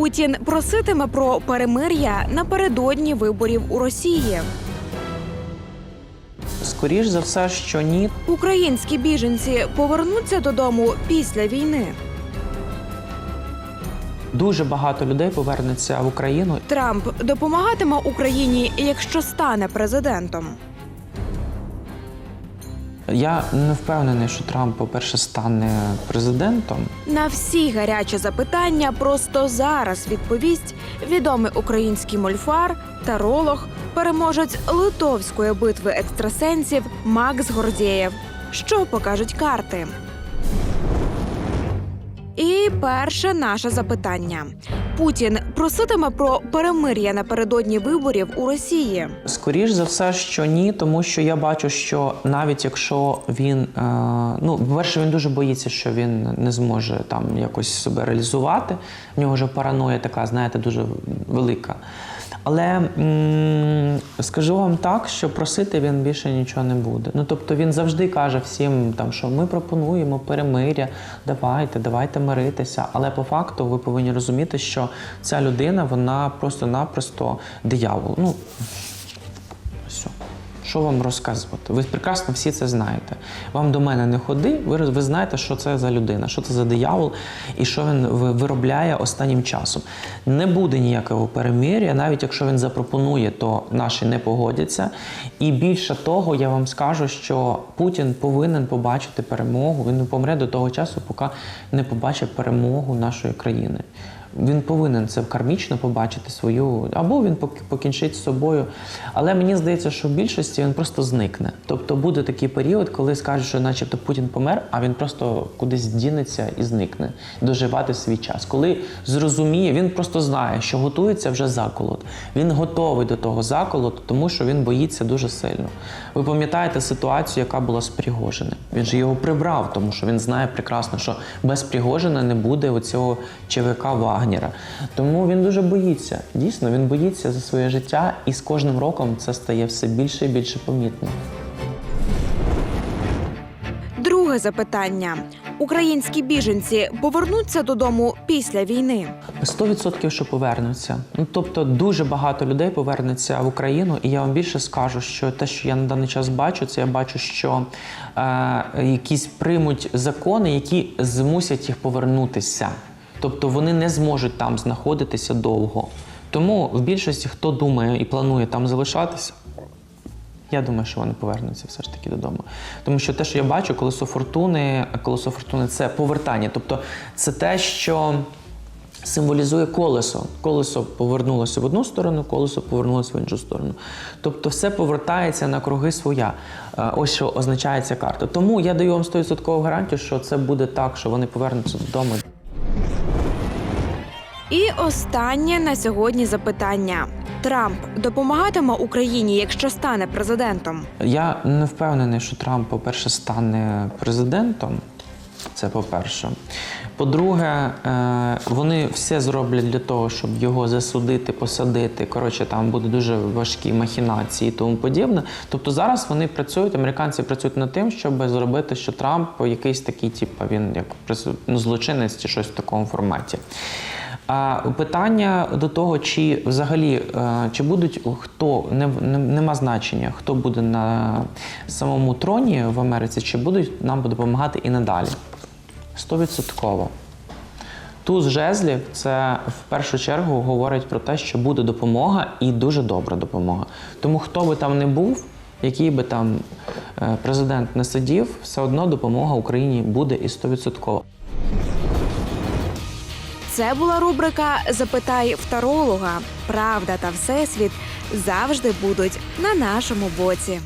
Путін проситиме про перемир'я напередодні виборів у Росії. Скоріш за все, що ні. Українські біженці повернуться додому після війни. Дуже багато людей повернеться в Україну. Трамп допомагатиме Україні, якщо стане президентом. Я не впевнений, що Трамп, по-перше, стане президентом. На всі гарячі запитання просто зараз відповість відомий український мольфар, таролог, переможець литовської битви екстрасенсів Макс Гордєєв. Що покажуть карти? І перше наше запитання: Путін проситиме про перемир'я напередодні виборів у Росії. Скоріш за все, що ні, тому що я бачу, що навіть якщо він е, ну, по-перше, він дуже боїться, що він не зможе там якось себе реалізувати. В нього вже параноя така, знаєте, дуже велика. Але скажу вам так, що просити він більше нічого не буде. Ну тобто він завжди каже всім, там, що ми пропонуємо перемиря, давайте, давайте миритися. Але по факту ви повинні розуміти, що ця людина вона просто-напросто диявол. Ну. Що вам розказувати? Ви прекрасно всі це знаєте. Вам до мене не ходи, ви, ви знаєте, що це за людина, що це за диявол і що він виробляє останнім часом. Не буде ніякого перемир'я, навіть якщо він запропонує, то наші не погодяться. І більше того, я вам скажу, що Путін повинен побачити перемогу. Він не помре до того часу, поки не побачить перемогу нашої країни. Він повинен це кармічно побачити свою, або він пок- покінчить з собою. Але мені здається, що в більшості він просто зникне. Тобто буде такий період, коли скажуть, що начебто Путін помер, а він просто кудись дінеться і зникне, доживати свій час. Коли зрозуміє, він просто знає, що готується вже заколот. Він готовий до того заколоту, тому що він боїться дуже сильно. Ви пам'ятаєте ситуацію, яка була з Пригожиним? Він же його прибрав, тому що він знає прекрасно, що без Пригожина не буде оцього ЧВК Вагнера. Тому він дуже боїться. Дійсно, він боїться за своє життя, і з кожним роком це стає все більше і більше помітно. Друге запитання: українські біженці повернуться додому після війни. 100% що повернуться. Ну тобто дуже багато людей повернеться в Україну, і я вам більше скажу, що те, що я на даний час бачу, це я бачу, що е, якісь приймуть закони, які змусять їх повернутися. Тобто вони не зможуть там знаходитися довго. Тому в більшості, хто думає і планує там залишатися, я думаю, що вони повернуться все ж таки додому. Тому що те, що я бачу, колесо фортуни, колесо фортуни це повертання. Тобто це те, що символізує колесо. Колесо повернулося в одну сторону, колесо повернулося в іншу сторону. Тобто все повертається на круги своя. Е, Ось що означає ця карта. Тому я даю вам 100% гарантію, що це буде так, що вони повернуться додому. І останнє на сьогодні запитання: Трамп допомагатиме Україні, якщо стане президентом. Я не впевнений, що Трамп, по-перше, стане президентом. Це по-перше. По-друге, е, вони все зроблять для того, щоб його засудити, посадити. Коротше, там будуть дуже важкі махінації і тому подібне. Тобто зараз вони працюють, американці працюють над тим, щоб зробити, що Трамп якийсь такий, типу, він як ну, злочинець чи щось в такому форматі. А питання до того, чи взагалі е, чи будуть хто не, не нема значення, хто буде на самому троні в Америці, чи будуть нам допомагати і надалі. Стовідсотково. Туз жезлів це в першу чергу говорить про те, що буде допомога і дуже добра допомога. Тому хто би там не був, який би там е, президент не сидів, все одно допомога Україні буде і стовідсотково. Це була рубрика Запитай второлога. Правда та всесвіт завжди будуть на нашому боці.